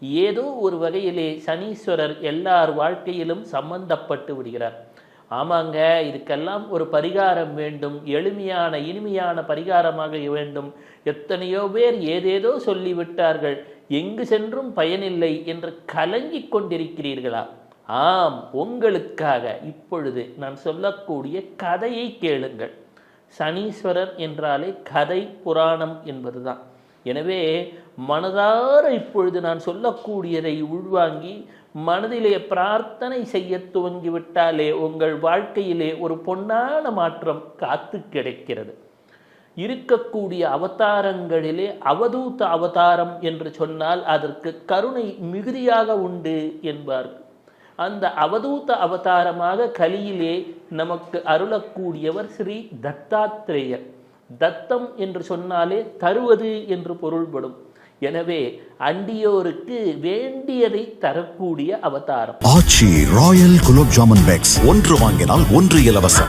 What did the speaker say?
ஏதோ ஒரு வகையிலே சனீஸ்வரர் எல்லார் வாழ்க்கையிலும் சம்பந்தப்பட்டு விடுகிறார். ஆமாங்க இதுக்கெல்லாம் ஒரு பரிகாரம் வேண்டும் எளிமையான இனிமையான பரிகாரமாக வேண்டும். எத்தனையோ பேர் ஏதேதோ சொல்லிவிட்டார்கள் எங்கு சென்றும் பயனில்லை என்று கலங்கிக் கொண்டிருக்கிறீர்களா? ஆம் உங்களுக்காக இப்பொழுது நான் சொல்லக்கூடிய கதையை கேளுங்கள். சனீஸ்வரர் என்றாலே கதை புராணம் என்பதுதான். எனவே மனதார இப்பொழுது நான் சொல்லக்கூடியதை உள்வாங்கி மனதிலே பிரார்த்தனை செய்ய துவங்கிவிட்டாலே உங்கள் வாழ்க்கையிலே ஒரு பொன்னான மாற்றம் காத்து கிடைக்கிறது. இருக்கக்கூடிய அவதாரங்களிலே அவதூத அவதாரம் என்று சொன்னால் அதற்கு கருணை மிகுதியாக உண்டு என்பார்கள் அந்த அவதூத அவதாரமாக கலியிலே நமக்கு அருளக்கூடியவர் ஸ்ரீ தத்தாத்ரேயர். தத்தம் என்று சொன்னாலே தருவது என்று பொருள்படும். எனவே அண்டியோருக்கு வேண்டியதை தரக்கூடிய அவதாரம். Aachi royal gulab jamun packs. ஒன்று வாங்கினால் ஒன்று இலவசம்.